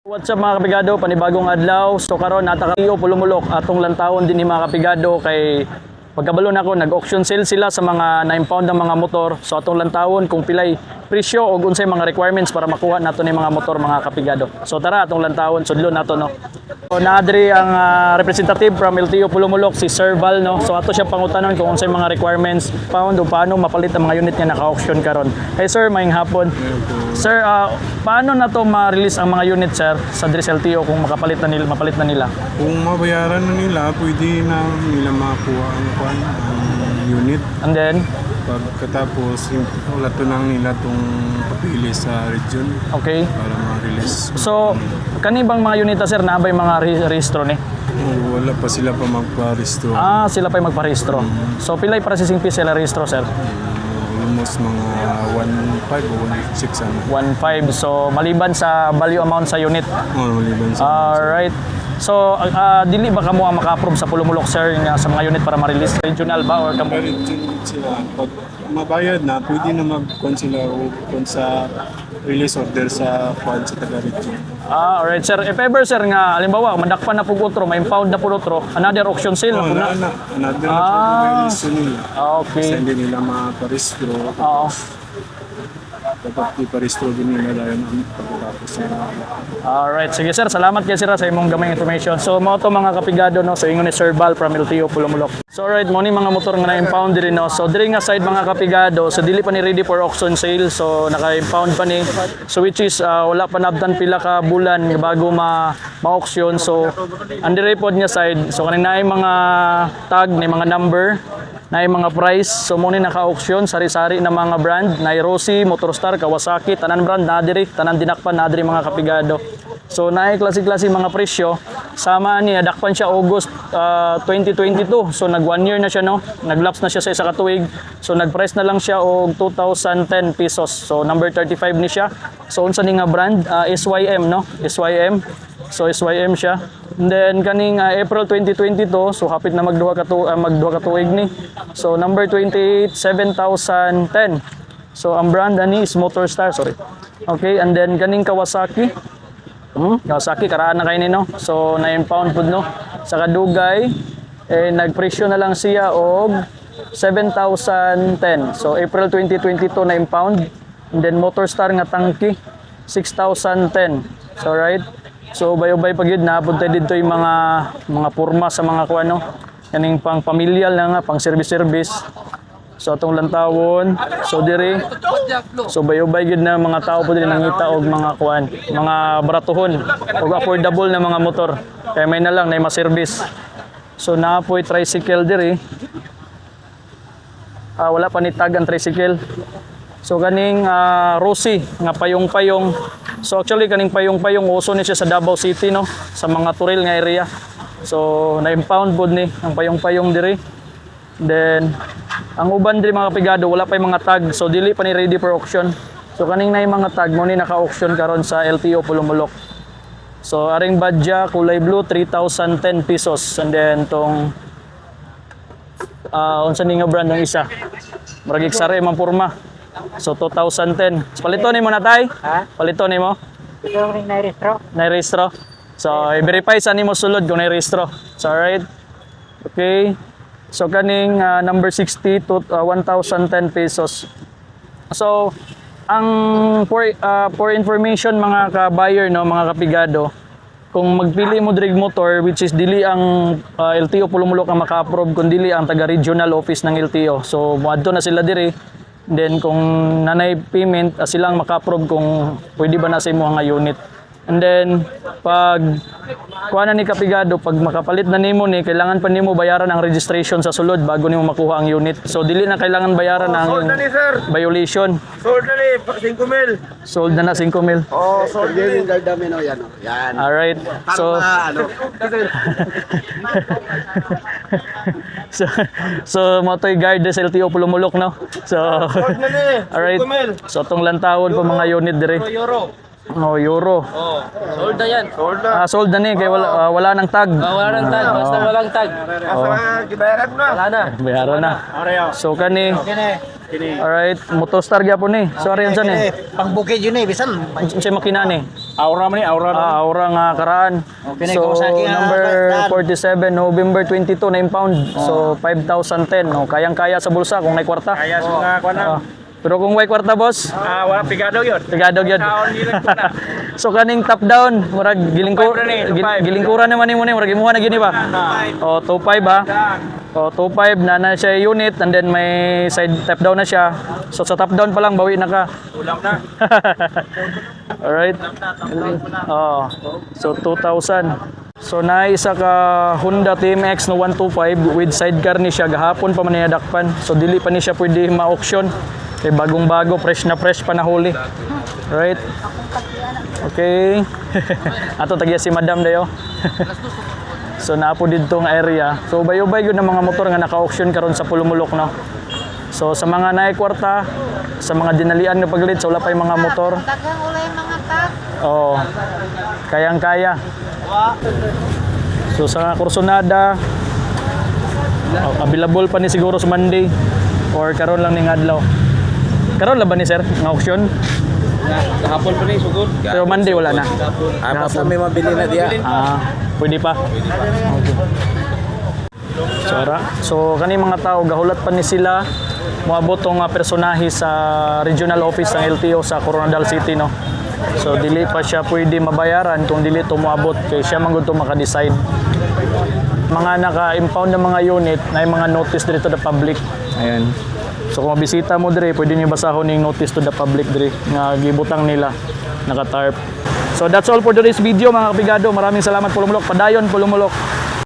What's up mga kapigado, panibagong adlaw. So karon nata ka pulumulok atong lantawon din ni mga kapigado kay pagkabalo nako nag-auction sale sila sa mga 9 pound ng mga motor. So atong lantawon kung pilay presyo o unsay mga requirements para makuha nato ni mga motor mga kapigado. So tara atong lantawon sudlo nato no. So naadri ang ah, representative from LTO Pulumulok si Sir Val no. So ato siya pangutanon kung unsay mga requirements pound o paano mapalit ang mga unit nga naka-auction karon. Hey sir, maayong hapon. Sir, ah, paano na to ma-release ang mga unit sir sa Dris LTO kung makapalit na nila, mapalit na nila? Kung mabayaran na nila, pwede na nila makuha ang kwan, ang unit. And then, Pagkatapos, yung ulato lang nila itong papili sa region okay. para ma-release. So, kani bang mga unit sir na bay mga re- rehistro ni? Oh, wala pa sila pa magpa-restore. Ah, sila pa magparehistro. So, pilay processing fee sila rehistro sir? Almost mga 1.5 o 1.6 ano. 1.5. So, maliban sa value amount sa unit. Oh, maliban sa... Alright. So, ah, dili ba kamo ang maka-approve sa Pulumulok sir nga sa mga unit para ma-release regional ba or kamo? region sila. Pag mabayad na, pwede na sila o sa release order sa kwan sa taga-region. Ah, alright sir. If ever sir nga halimbawa madakpan na pug utro, may impound na pug utro, another auction sale Oh, na. na, na, another na Ah. release nila. Ah, Kasi okay. hindi nila maparistro. Oo. Dapat iparistro din nila dahil ang pagkatapos nila. Alright, sige sir, salamat kay sir sa imong gamay information. So mo to mga kapigado no, so ingon ni Sir Val from LTO Pulumulok. So alright, mo ni mga motor nga na-impound diri no. So diri nga side mga kapigado, so dili pa ni ready for auction sale. So naka-impound pa ni. So which is ah, wala pa nabdan pila ka bulan bago ma ma-auction. So andire pod niya side. So kaning naay mga tag ni mga number na mga price. So mo naka-auction sari-sari na mga brand, na Rossi, Motorstar, Kawasaki, tanan brand na diri, tanan dinakpan na diri mga kapigado. So naay klase-klase mga presyo. Sama ni dakpan siya August ah, 2022. So nag one year na siya no. Naglaps na siya sa isa ka tuig. So nag-price na lang siya og 2010 pesos. So number 35 ni siya. So unsa ni nga brand? Ah, SYM no. SYM. So SYM siya. And then kaning ah, April 2022, so hapit na magduha ka tu ah, magduha ka tuig ni. So number 28 7010. So ang brand ani is Motorstar, sorry. Okay, and then kaning Kawasaki. Hmm, Kawasaki karaan na kay no. So 9 pound pud no. Sa kadugay eh nagpresyo na lang siya og 7,010. So April 2022 9 pound. And then Motorstar nga tangki 6,010. So right. So ubay-ubay pag yun napunta dito yung mga mga purma sa mga kuano kaning pang pamilyal na nga pang service service. So atong lantawon, so diri So bayobay gid na mga tao po din nangita og mga kuan, mga baratuhon og affordable na mga motor. Kaya may na lang na ma-service. So naapoy tricycle diri. Ah, wala pa ni tag ang tricycle. So kaning ah, Rossi nga payong-payong. So actually kaning payong-payong uso ni siya sa Davao City no, sa mga turil nga area. So na-impound pod ni ang payong-payong diri. Then ang uban diri mga pigado wala pa mga tag so dili pa ni ready for auction. So kaning na mga tag mo ni naka-auction karon sa LTO Pulumulok. So aring badja kulay blue 3,010 pesos and then tong ah unsa ni nga brand ng isa? Murag sare man purma. So 2010. So, palito ni mo na tay? Ha? Palito ni mo? Ito rin na-restro. Na-rehistro. So i-verify sa nimo sulod kung na-rehistro. So alright. Okay. So kaning ah, number 60 to ah, 1,010 pesos. So ang for ah, for information mga ka-buyer no, mga kapigado, kung magpili mo drig motor which is dili ang ah, LTO Pulumulok ang maka-approve kun dili ang taga regional office ng LTO. So moadto na sila diri. Then kung nanay payment ah, silang maka-approve kung pwede ba na sa imo nga unit. And then pag kuha na ni kapigado pag makapalit na nimo ni kailangan pa nimo bayaran ang registration sa sulod bago nimo makuha ang unit. So dili na kailangan bayaran ang violation. Sold na ni, 5 mil. Sold na na 5 mil. Oh, sold na ni. Yung gardamino yan, oh. Yan. Alright. So, ano, so, so mo to'y guard sa LTO Pulumulok, no? So, Sold na ni, alright. 5 mil. So, itong lantawon po mga unit dire. Euro. Oh, euro. Oh, Sold na yan. sold na. Ah, sold na ni, kaya wala, ah, wala nang tag. Ah, wala nang tag. Basta walang tag. Asa gibayaran mo na. Wala na. Bayaran na. So, kani, Alright, motostar gyapon ni. Sorry yan eh. Pangbukid yun eh, bisan. Unsay makina ni? Aura man ni, aura Ah, aura nga karaan. Okay, So, akin, ah, number dad. 47, November 22 na impound. So, 5,010. No? Kayang-kaya sa bulsa kung may kwarta. Kaya sa mga kuwan na. Ah. Pero kung may kwarta, boss, Ah, wala pigado yun. Tigadog yun. Taon na. so kaning top down, murag gilingko Two five na ni, gil- five. gilingkuran naman nimo ni murag imuha na gini ba? O 25 ha. O 25 na na siya unit and then may side top down na siya. So sa top down pa lang bawi na ka. Ulam na. Alright. Oh. So 2,000. So na isa ka Honda TMX no 125 with sidecar ni siya gahapon pa man niya dakpan. So dili pa ni siya pwede ma-auction. Kay bagong bago, fresh na fresh pa na huli. Right? Okay. Ato tagya si Madam dayo. so naapo dito nga area. So ubay-ubay gyud ng mga motor nga naka-auction karon sa Pulumulok no. So sa mga naay kwarta, sa mga dinalian nga paglit, so wala pa mga motor. Dagang ulay mga tag. Oo. Kayang-kaya. So sa Kursunada, oh, available pa ni siguro sa Monday or karon lang ning adlaw. Karon lang ba ni sir ng auction? Hapon pa ni, sugod. Pero Monday wala na. Ah, basta may mabili na diya. Ah, pwede pa. Okay. So, ara. so kani mga tao gahulat pa ni sila moabot tong nga personahe sa regional office ng LTO sa Coronadal City no. So dili pa siya pwede mabayaran kung dili to moabot kay siya man gud to maka-decide. Mga naka-impound na mga unit na yung mga notice dito to the public. Ayan. So kung mabisita mo dire, pwede niyo basahon yung notice to the public dire nga gibutang nila naka-tarp. So that's all for today's video mga kapigado. Maraming salamat Pulumulok. Padayon Pulumulok.